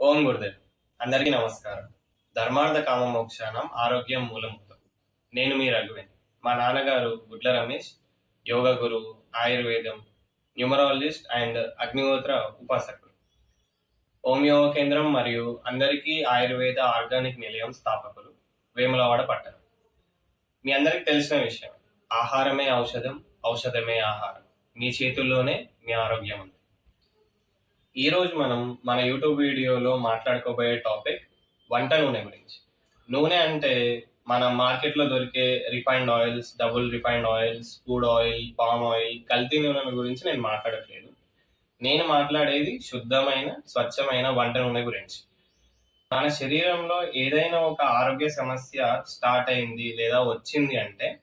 ఓం గురుదేవ్. అందరికీ నమస్కారం. ధర్మార్థ కామ మోక్షానం ఆరోగ్యం మూలముతం. నేను మీ రఘువేన్ మా నాన్నగారు గుడ్ల రమేష్ యోగ గురువు ఆయుర్వేదం న్యూమరాలజిస్ట్ అండ్ అగ్నిహోత్ర ఉపాసకులు. ఓం యోగ కేంద్రం మరియు అందరికీ ఆయుర్వేద ఆర్గానిక్ నిలయం స్థాపకులు వేములవాడ పట్టణం. మీ అందరికీ తెలిసిన విషయం ఆహారమే ఔషధం ఔషధమే ఆహారం. మీ చేతుల్లోనే మీ ఆరోగ్యం ఈరోజు మనం మన యూట్యూబ్ వీడియోలో మాట్లాడుకోబోయే టాపిక్ వంట నూనె గురించి. నూనె అంటే మన మార్కెట్లో దొరికే refined oils double refined oils food oil palm oil కల్తీ నూనె గురించి నేను మాట్లాడట్లేదు. నేను మాట్లాడేది శుద్ధమైన స్వచ్ఛమైన వంట నూనె గురించి. మన శరీరంలో ఏదైనా ఒక ఆరోగ్య సమస్య స్టార్ట్ అయింది లేదా వచ్చింది అంటే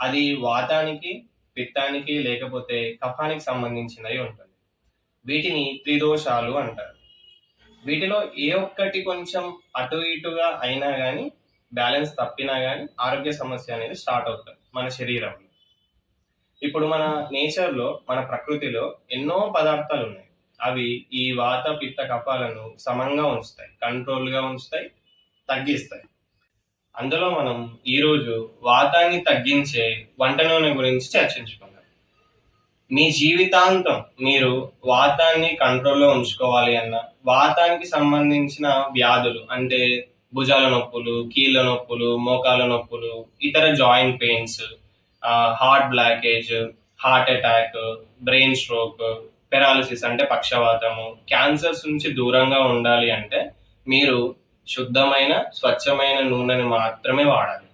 అది వాతానికి పిత్తానికి లేకపోతే కఫానికి సంబంధించినవి ఉంటుంది. వీటిని త్రిదోషాలు అంటారు. వీటిలో ఏ ఒక్కటి కొంచెం అటు ఇటుగా అయినా కానీ బ్యాలెన్స్ తప్పినా కానీ ఆరోగ్య సమస్య అనేది స్టార్ట్ అవుతుంది మన శరీరంలో. ఇప్పుడు మన నేచర్లో మన ప్రకృతిలో ఎన్నో పదార్థాలు ఉన్నాయి. అవి ఈ వాత పిత్త కఫాలను సమంగా ఉంచుతాయి కంట్రోల్గా ఉంచుతాయి తగ్గిస్తాయి. అందులో మనం ఈరోజు వాతాన్ని తగ్గించే వంట నూనె గురించి చర్చించుకుందాం. మీ జీవితాంతం మీరు వాతాన్ని కంట్రోల్లో ఉంచుకోవాలి అన్న వాతానికి సంబంధించిన వ్యాధులు అంటే భుజాల నొప్పులు కీళ్ళ నొప్పులు మోకాల నొప్పులు ఇతర joint pains heart blockage heart attack brain stroke paralysis అంటే పక్షవాతము క్యాన్సర్స్ నుంచి దూరంగా ఉండాలి అంటే మీరు శుద్ధమైన స్వచ్ఛమైన నూనెని మాత్రమే వాడాలి.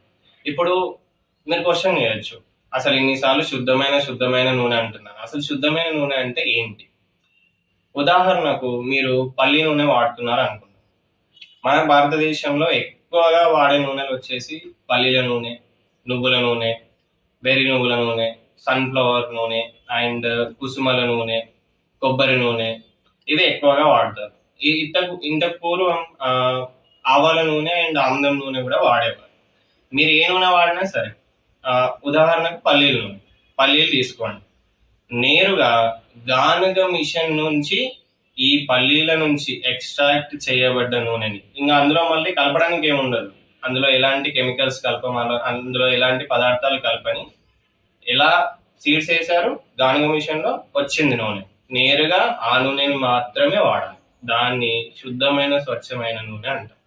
ఇప్పుడు మీరు క్వశ్చన్ చేయొచ్చు. అసలు ఇన్నిసార్లు శుద్ధమైన శుద్ధమైన నూనె అంటున్నాను అసలు శుద్ధమైన నూనె అంటే ఏంటి? ఉదాహరణకు మీరు పల్లి నూనె వాడుతున్నారు అనుకుందాం మన భారతదేశంలో ఎక్కువగా వాడే నూనెలు వచ్చేసి పల్లీల నూనె నువ్వుల నూనె బెర్రీ నువ్వుల నూనె సన్ఫ్లవర్ నూనె అండ్ కుసుమల నూనె కొబ్బరి నూనె ఇవి ఎక్కువగా వాడతారు. ఈ ఇంతకు ఇంతకు పూర్వం ఆవాల నూనె అండ్ ఆముదం నూనె కూడా వాడేవారు. మీరు ఏ నూనె వాడినా సరే ఉదాహరణకు పల్లీల. నూనె పల్లీలు తీసుకోండి. నేరుగా గానుగ మిషన్ నుంచి ఈ పల్లీల నుంచి ఎక్స్ట్రాక్ట్ చేయబడ్డ నూనెని. ఇంకా అందులో మళ్ళీ కలపడానికి ఏముండదు అందులో ఎలాంటి కెమికల్స్ కలపమని అందులో ఎలాంటి పదార్థాలు కలపని ఎలా సీడ్స్ వేశారు? గానుగ మిషన్లో వచ్చింది నూనె. నేరుగా ఆ నూనెని మాత్రమే వాడాలి. దాన్ని శుద్ధమైన స్వచ్ఛమైన నూనె అంటారు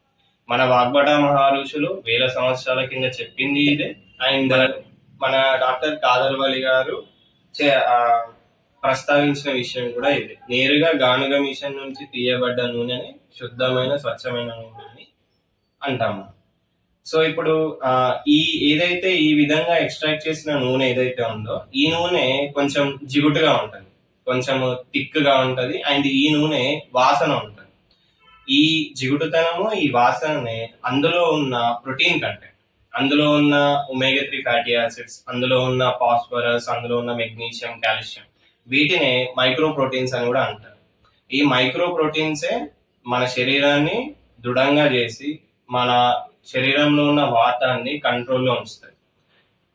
మన వాగ్బట మహారుషులు వేల సంవత్సరాల కింద చెప్పింది ఇదే. అండ్ మన డాక్టర్ కాదర్వాలి గారు చే- ప్రస్తావించిన విషయం కూడా ఇది. నేరుగా గానుగ మిషన్ నుంచి తీయబడ్డ నూనెని శుద్ధమైన స్వచ్ఛమైన నూనెని అంటాము. సో ఇప్పుడు ఈ ఏదైతే ఈ విధంగా ఎక్స్ట్రాక్ట్ చేసిన నూనె ఏదైతే ఉందో ఈ నూనె కొంచెం జిగుటుగా ఉంటుంది. కొంచెం థిక్గా ఉంటుంది. అండ్ ఈ నూనె వాసన ఉంటుంది. ఈ జిగుటుతనము ఈ వాసననే అందులో ఉన్న ప్రోటీన్ కంటెంట్. అందులో ఉన్న ఒమేగా త్రీ ఫ్యాటీ యాసిడ్స్ అందులో ఉన్న ఫాస్ఫరస్ అందులో ఉన్న మెగ్నీషియం కాల్షియం వీటినే మైక్రో ప్రోటీన్స్ అని కూడా అంటారు. ఈ మైక్రో ప్రోటీన్సే మన శరీరాన్ని దృఢంగా చేసి మన శరీరంలో ఉన్న వాతాన్ని కంట్రోల్లో ఉంచుతాయి.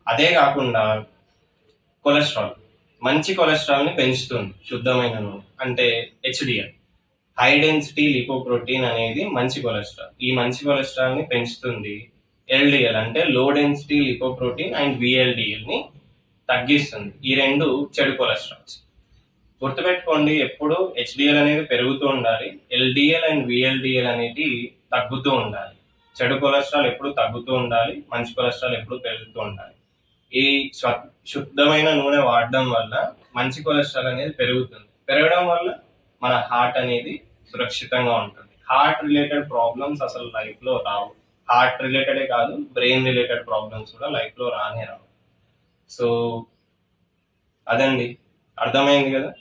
అదే కాకుండా కొలెస్ట్రాల్ మంచి కొలెస్ట్రాల్ని పెంచుతుంది శుద్ధమైన నూనె అంటే హెచ్డిఎల్ హై డెన్సిటీ లిపోప్రోటీన్ అనేది మంచి కొలెస్ట్రాల్ ఈ మంచి కొలెస్ట్రాల్ని పెంచుతుంది ఎల్డిఎల్ అంటే లో డెన్సిటీ లిపోప్రోటీన్ అండ్ విఎల్డిఎల్ని తగ్గిస్తుంది. ఈ రెండు చెడు కొలెస్ట్రాల్స్. గుర్తుపెట్టుకోండి ఎప్పుడు హెచ్డిఎల్ అనేది పెరుగుతూ ఉండాలి. ఎల్డిఎల్ అండ్ విఎల్డిఎల్ అనేది తగ్గుతూ ఉండాలి. చెడు కొలెస్ట్రాల్ ఎప్పుడు తగ్గుతూ ఉండాలి మంచి కొలెస్ట్రాల్ ఎప్పుడు పెరుగుతూ ఉండాలి. ఈ శుద్ధమైన నూనె వాడడం వల్ల మంచి కొలెస్ట్రాల్ అనేది పెరుగుతుంది. పెరగడం వల్ల మన హార్ట్ అనేది సురక్షితంగా ఉంటుంది. హార్ట్ రిలేటెడ్ ప్రాబ్లమ్స్ అసలు లైఫ్లో రావు. హార్ట్ రిలేటెడే కాదు బ్రెయిన్ రిలేటెడ్ ప్రాబ్లమ్స్ కూడా లైఫ్లో రానే రావు. సో అదండి. అర్థమైంది కదా?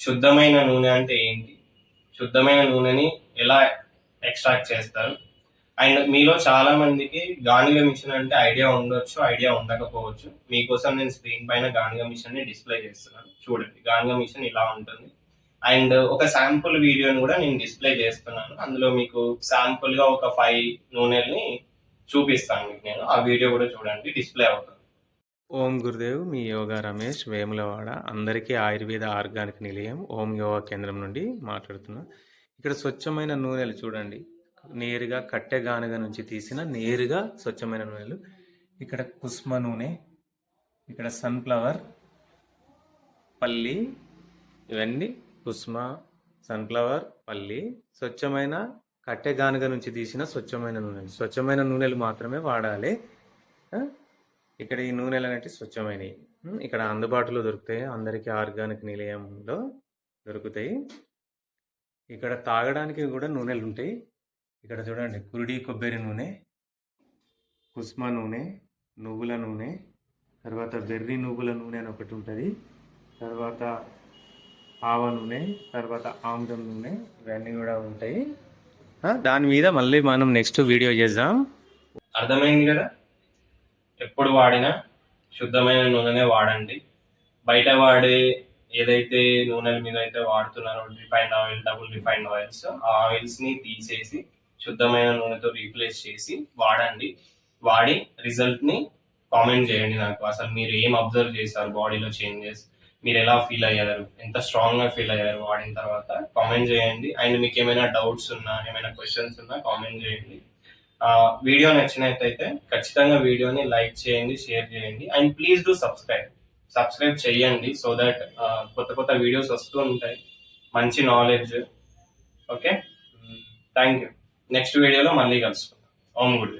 శుద్ధమైన నూనె అంటే ఏంటి? శుద్ధమైన నూనెని ఎలా ఎక్స్ట్రాక్ట్ చేస్తారు? అండ్ మీలో చాలా మందికి గానుగ మిషన్ అంటే ఐడియా ఉండొచ్చు ఐడియా ఉండకపోవచ్చు. మీకోసం నేను స్క్రీన్ పైన గానుగ మిషన్ని డిస్ప్లే చేస్తున్నాను. చూడండి. గానుగ మిషన్ ఇలా ఉంటుంది. అండ్ ఒక శాంపుల్ వీడియోని కూడా నేను డిస్ప్లే చేస్తున్నాను. అందులో మీకు శాంపుల్గా ఒక ఫైవ్ నూనెల్ని చూపిస్తాను మీకు నేను. ఆ వీడియో కూడా చూడండి డిస్ప్లే అవుతుంది. ఓం గురుదేవ్ మీ యోగా రమేష్ వేములవాడ. అందరికీ ఆయుర్వేద ఆర్గానిక్ నిలయం ఓం యోగా కేంద్రం నుండి మాట్లాడుతున్నా. ఇక్కడ స్వచ్ఛమైన నూనెలు చూడండి. నేరుగా కట్టె గానుగ నుంచి తీసిన నేరుగా స్వచ్ఛమైన నూనెలు. ఇక్కడ కుస్మ నూనె ఇక్కడ సన్ఫ్లవర్ పల్లి ఇవన్నీ కుస్మ సన్ఫ్లవర్ పల్లి స్వచ్ఛమైన కట్టె గానుగ నుంచి తీసిన స్వచ్ఛమైన నూనెలు స్వచ్ఛమైన నూనెలు మాత్రమే వాడాలి. ఇక్కడ ఈ నూనెలు అనేవి స్వచ్ఛమైనవి. ఇక్కడ అందుబాటులో దొరుకుతాయి. అందరికీ ఆర్గానిక్ నిలయంలో దొరుకుతాయి. ఇక్కడ తాగడానికి కూడా నూనెలు ఉంటాయి. ఇక్కడ చూడండి కురుడి కొబ్బరి నూనె కుస్మ నూనె నువ్వుల నూనె తర్వాత బెర్రీ నువ్వుల నూనె అని ఒకటి ఉంటుంది. తర్వాత ఆవ నూనె తర్వాత ఆమ్లం నూనె ఇవన్నీ కూడా ఉంటాయి. ఆ, దాని మీద మళ్ళీ మనం నెక్స్ట్ వీడియో చేద్దాం. అర్థమైంది కదా? ఎప్పుడు వాడినా శుద్ధమైన నూనెనే వాడండి. బయట వాడే ఏదైతే నూనెల మీద అయితే వాడుతున్నారో refined oil double refined oils ఆ ఆయిల్స్ని తీసేసి శుద్ధమైన నూనెతో రీప్లేస్ చేసి వాడండి. వాడి రిజల్ట్ని కామెంట్ చేయండి నాకు. అసలు మీరు ఏం అబ్జర్వ్ చేశారు? బాడీలో చేంజెస్ మీరు ఎలా ఫీల్ అయ్యారు? ఎంత స్ట్రాంగ్గా ఫీల్ అయ్యారు? వాడిన తర్వాత కామెంట్ చేయండి. అండ్ మీకు ఏమైనా డౌట్స్ ఉన్నా ఏమైనా క్వశ్చన్స్ ఉన్నా కామెంట్ చేయండి. వీడియో నచ్చినట్టయితే ఖచ్చితంగా వీడియోని లైక్ చేయండి షేర్ చేయండి. And please do subscribe. Subscribe చేయండి సో దట్ కొత్త కొత్త వీడియోస్ వస్తూ ఉంటాయి. మంచి knowledge. Okay? Thank you. Next వీడియోలో మళ్ళీ కలుసుకుందాం. ఓం గుడ్